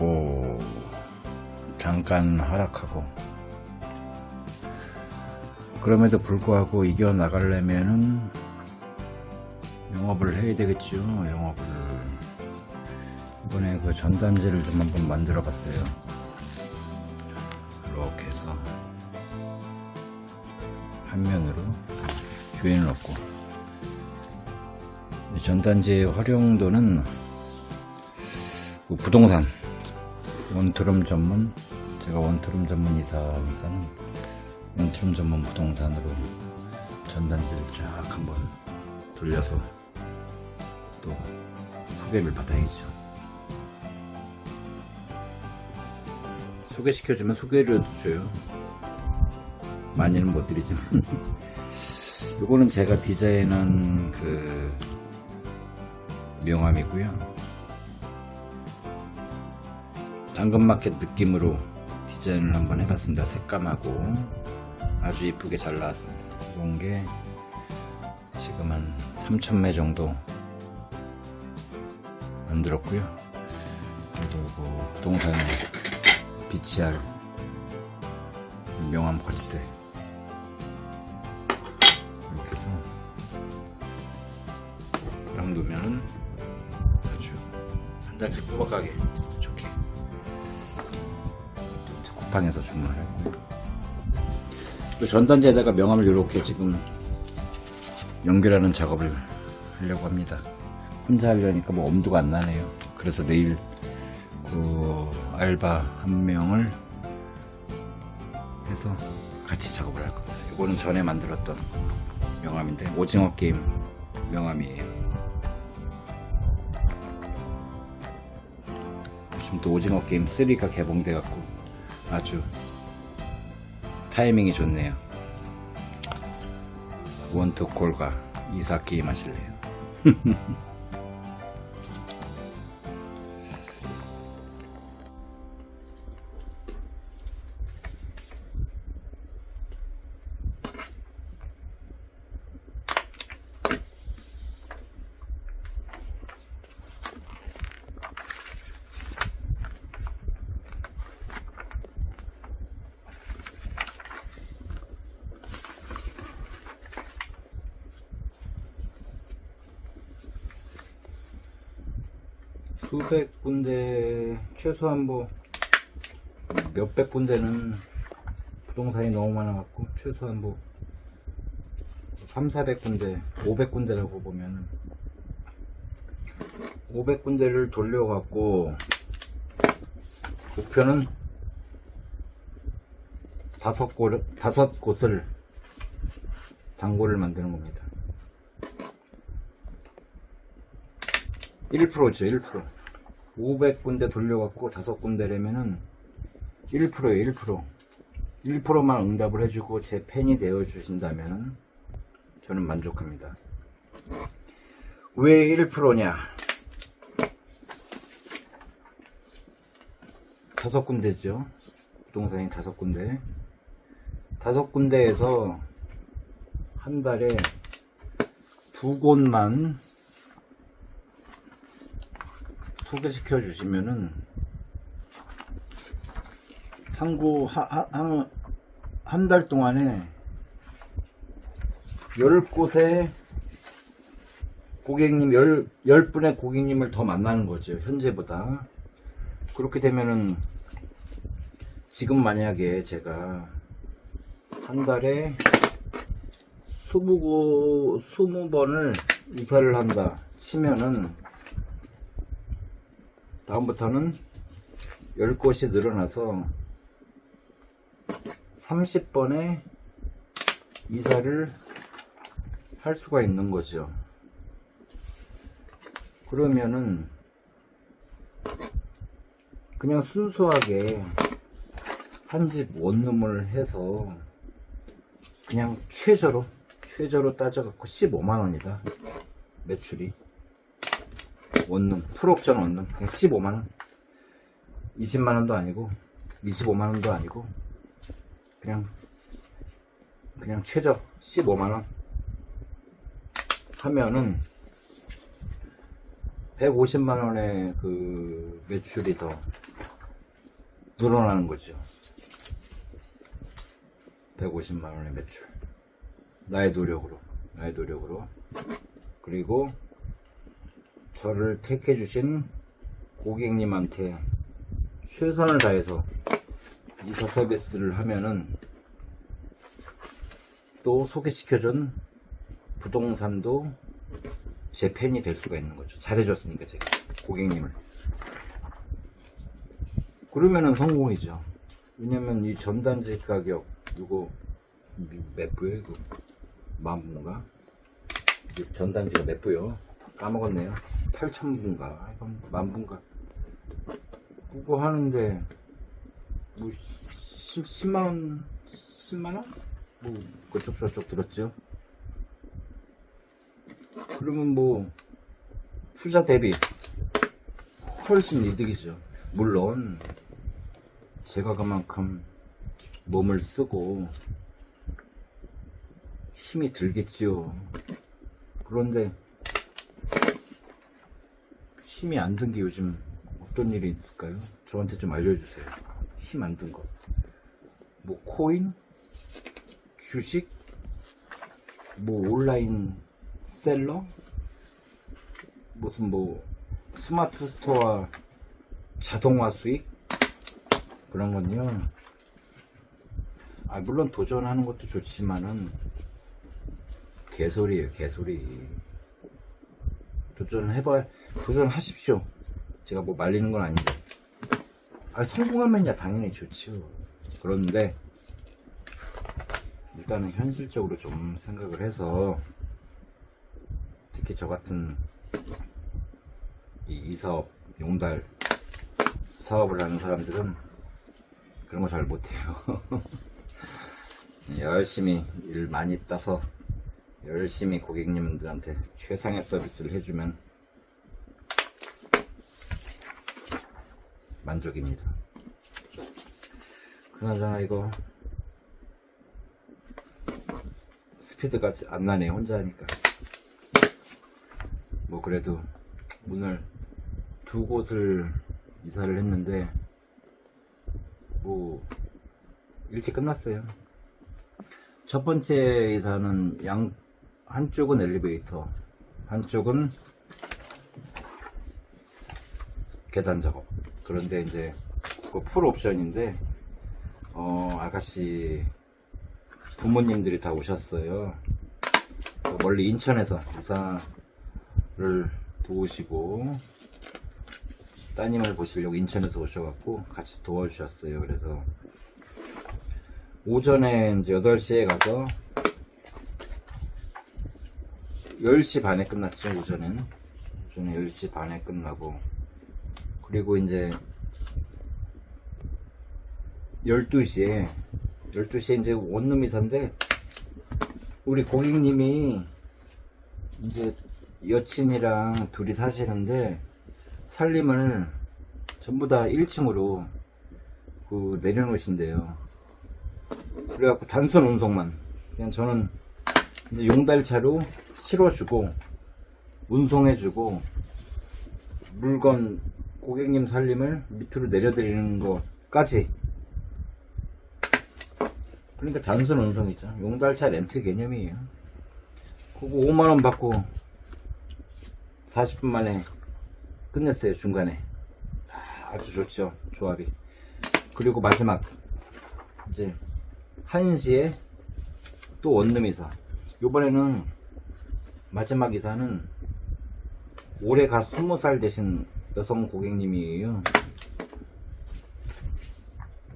늘어나고 잠깐 하락하고 그럼에도 불구하고 이겨 나가려면은 영업을 해야 되겠죠. 영업을. 이번에 그 전단지를 좀 한번 만들어 봤어요. 이렇게 해서 한 면으로 교인을 이 전단지의 활용도는 그 부동산 원트럼 전문 제가 원트럼 전문 이사니까는 원트럼 전문 부동산으로 전단지를 쫙 한번 돌려서 또 소개를 받아야죠. 소개시켜주면 소개를 줘요. 많이는 못 드리지만. 요거는 제가 디자인한 그 명함이고요. 당근마켓 느낌으로 디자인을 한번 해봤습니다. 색감하고 아주 이쁘게 잘 나왔습니다. 이런 게 지금 한 3,000매 정도 만들었고요. 그리고 부동산에 비치할 명함 거치대 이렇게 해서 딱 놓으면은 아주 한 달씩 꾸박하게 쿠팡에서 주문을 했고. 또 전단지에다가 명함을 이렇게 지금 연결하는 작업을 하려고 합니다. 혼자 하려니까 뭐 엄두가 안 나네요. 그래서 내일 그 알바 한 명을 해서 같이 작업을 할 겁니다. 이거는 전에 만들었던 명함인데 오징어 게임 명함이에요. 지금 또 오징어 게임 3가 개봉돼 갖고 아주 타이밍이 좋네요. 원투콜과 이사 게임 하실래요? 수백 군데 최소한 뭐 몇백 군데는 부동산이 너무 많아갖고 최소한 뭐 3, 400군데, 500군데라고 보면은 500군데를 돌려갖고 목표는 다섯 곳, 다섯 곳을 장고를 만드는 겁니다. 1%죠, 1%. 500군데 돌려갖고 다섯 군데라면은 1%예요, 1%. 1%만 응답을 해주고 제 팬이 되어주신다면은 저는 만족합니다. 왜 1%냐? 다섯 군데죠. 부동산이 다섯 군데. 다섯 군데에서 한 달에 두 곳만 소개시켜 주시면은 한구 한달 동안에 열 곳에 고객님 열, 열 분의 고객님을 더 만나는 거죠 현재보다. 그렇게 되면은 지금 만약에 제가 한 달에 20, 20번을 이사를 한다 치면은 다음부터는 10곳이 늘어나서 30번의 이사를 할 수가 있는 거죠. 그러면은 그냥 순수하게 한 집 원룸을 해서 그냥 최저로 최저로 따져갖고 15만원이다 매출이 원룸 풀옵션 원룸 그냥 15만원 20만원도 아니고 25만원도 아니고 그냥 그냥 최저 15만원 하면은 150만 원의 그 매출이 더 늘어나는 거죠. 150만 원의 매출. 나의 노력으로, 나의 노력으로. 그리고 저를 택해 주신 고객님한테 최선을 다해서 이사 서비스를 하면은 또 소개시켜준 부동산도 제 팬이 될 수가 있는 거죠. 잘해줬으니까 제가 고객님을. 그러면은 성공이죠. 왜냐면 이 전단지 가격 이거 몇 부요 이거 만 부인가? 이 전단지가 몇 부요? 까먹었네요. 8천 부인가? 이건 만 부인가? 그거 하는데 뭐 10, 10 만 원 10만 원? 뭐 그쪽 저쪽 들었죠. 그러면 뭐 투자 대비 훨씬 이득이죠. 물론 제가 그만큼 몸을 쓰고 힘이 들겠지요. 그런데 힘이 안 든 게 요즘 어떤 일이 있을까요? 저한테 좀 알려주세요. 힘 안든 거. 뭐 코인, 주식, 뭐 온라인 셀러, 무슨 뭐 스마트 스토어 자동화 수익 그런 건요. 아 물론 도전하는 것도 좋지만은 개소리예요 개소리. 도전해봐 도전하십시오. 제가 뭐 말리는 건 아닌데. 아 성공하면야 당연히 좋지요. 그런데 일단은 현실적으로 좀 생각을 해서 특히 저 같은 이 이 사업 용달 사업을 하는 사람들은 그런 거 잘 못해요. 열심히 일 많이 따서 열심히 고객님들한테 최상의 서비스를 해주면 만족입니다. 그나저나 이거 스피드가 안 나네 혼자 하니까 뭐 그래도 오늘 두 곳을 이사를 했는데 뭐 일찍 끝났어요. 첫 번째 이사는 양 한쪽은 엘리베이터, 한쪽은 계단 작업. 그런데 이제 그 풀 옵션인데 어 아가씨 부모님들이 다 오셨어요. 그 멀리 인천에서 이사를 도우시고 따님을 보시려고 인천에서 오셔갖고 같이 도와주셨어요. 그래서 오전에 이제 8시에 가서 10시 반에 끝났죠, 오전엔. 오전에 10시 반에 끝나고. 그리고 이제 12시에, 12시에 이제 원룸 이사인데, 우리 고객님이 이제 여친이랑 둘이 사시는데, 살림을 전부 다 1층으로 그 내려놓으신대요. 그래갖고 단순 운송만. 그냥 저는 이제 용달차로 실어주고, 운송해주고, 물건, 고객님 살림을 밑으로 내려드리는 것까지. 그러니까 단순 운송이죠. 용달차 렌트 개념이에요. 그거 5만원 받고 40분 만에 끝냈어요 중간에 아, 아주 좋죠 조합이 그리고 마지막 이제 1시에 또 원룸 이사 요번에는 마지막 이사는 올해 가 20살 되신 여성 고객님이에요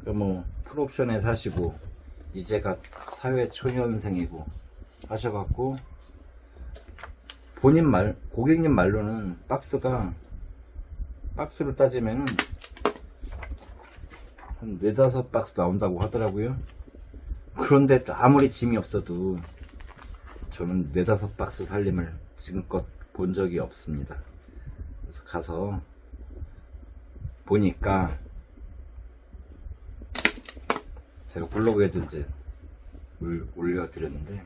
그뭐 풀옵션에 사시고 이제가 사회 초년생이고 하셔갖고 본인 말, 고객님 말로는 박스가 박스로 따지면은 한 네다섯 박스 나온다고 하더라고요. 그런데 아무리 짐이 없어도 저는 네다섯 박스 살림을 지금껏 본 적이 없습니다. 그래서 가서 보니까 제가 블로그에도 이제 올- 올려드렸는데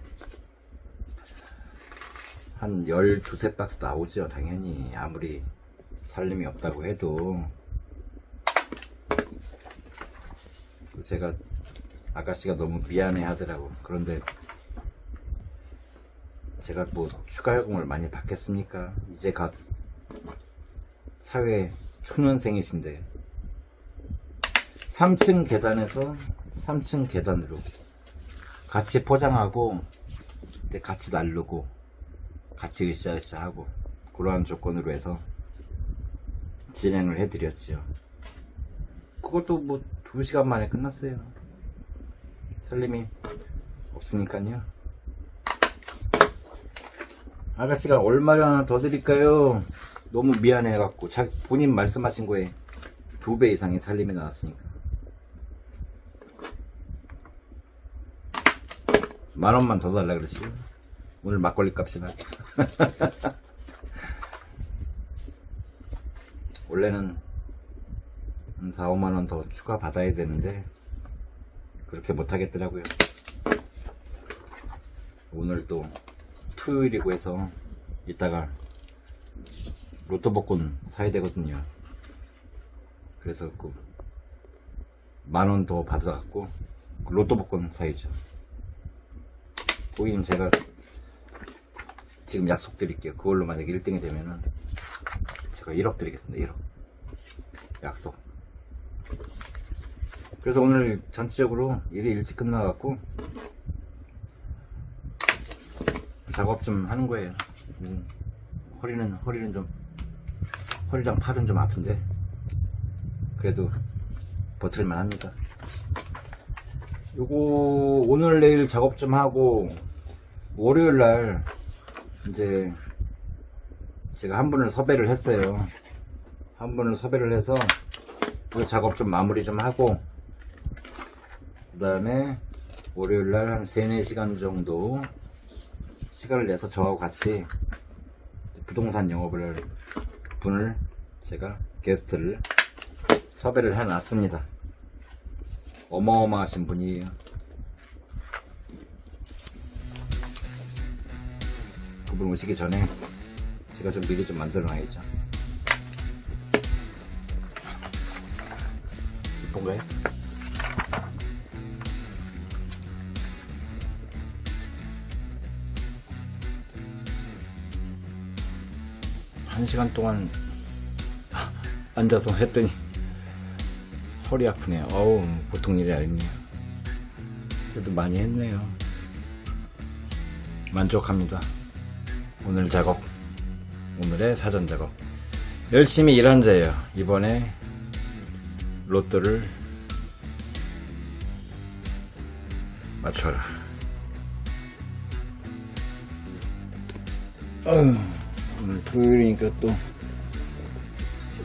한 12세 박스 나오죠 당연히 아무리 살림이 없다고 해도 제가 아가씨가 너무 미안해 하더라고. 그런데 제가 뭐 추가 요금을 많이 받겠습니까? 이제 갓 사회 초년생이신데 3층 계단에서 3층 계단으로 같이 포장하고 같이 나르고 같이 으쌰으쌰 하고 그러한 조건으로 해서 진행을 해드렸지요. 그것도 뭐 2시간 만에 끝났어요. 살림이 없으니까요. 아가씨가 얼마나 더 드릴까요? 너무 미안해갖고 자 본인 말씀하신 거에 두 배 이상의 살림이 나왔으니까. 만 원만 더 달라 그러지. 오늘 막걸리 값이나. 원래는 한 4, 5만 원 더 추가 받아야 되는데 그렇게 못 하겠더라고요. 오늘 또 토요일이고 해서 이따가 로또 복권 사야 되거든요. 그래서 그 만 원 더 받아갖고 그 로또 복권 사야죠. 고객님 제가 지금 약속 드릴게요. 그걸로 만약에 1등이 되면은 제가 1억 드리겠습니다. 1억 약속. 그래서 오늘 전체적으로 일이 일찍 끝나갖고 작업 좀 하는 거예요. 음, 허리는 허리는 좀 허리랑 팔은 좀 아픈데 그래도 버틸만 합니다. 요거 오늘 내일 작업 좀 하고 월요일 날 이제 제가 한 분을 섭외를 했어요. 한 분을 섭외를 해서 그 작업 좀 마무리 좀 하고 그 다음에 월요일 날 한 3, 4시간 정도 시간을 내서 저하고 같이 부동산 영업을 할 분을 제가 게스트를 섭외를 해놨습니다. 어마어마하신 분이에요. 그분 오시기 전에 제가 좀 미리 좀 만들어 놔야죠. 이쁜가요? 한 시간 동안 앉아서 했더니 허리 아프네요. 어우, 보통 일이 아니네요. 그래도 많이 했네요. 만족합니다. 오늘 작업, 오늘의 사전 작업. 열심히 일한 자예요. 이번에 로또를 맞춰라. 어휴. 오늘 토요일이니까 또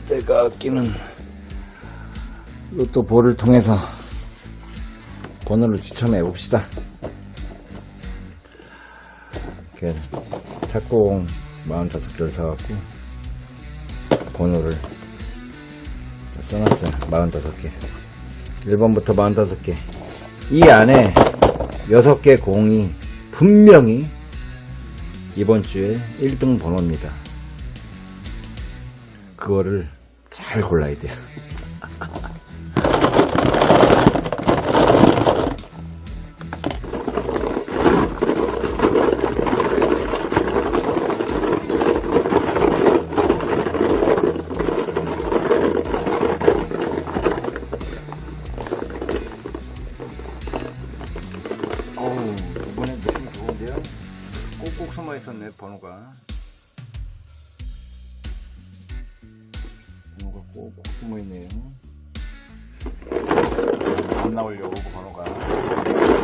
내가 아끼는 로또 볼을 통해서 번호를 추첨해 봅시다. 이렇게 탁구공 45개를 사갖고 번호를 써놨어요. 45개. 1번부터 45개. 이 안에 6개 공이 분명히 이번 주에 1등 번호입니다. 그거를 잘 골라야 돼요. 숨어 있었네, 번호가. 번호가 꼭꼭 숨어 있네요. 안 나오려고, 그 번호가.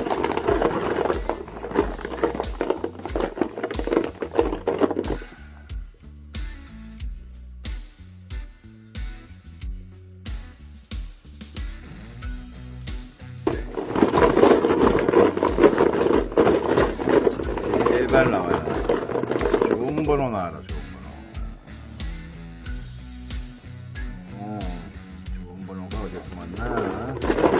번호 나와라, 좋은 번호. 어, 좋은 번호가 어디 숨었나?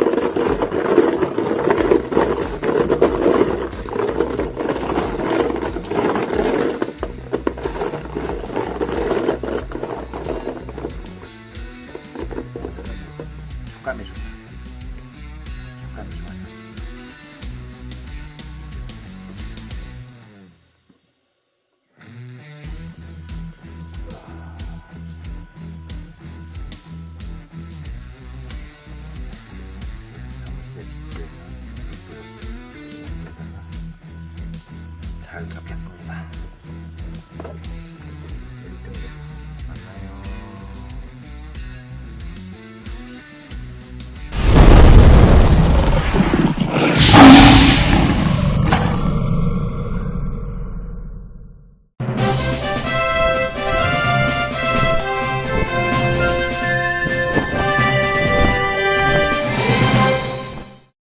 잘 잡겠습니다.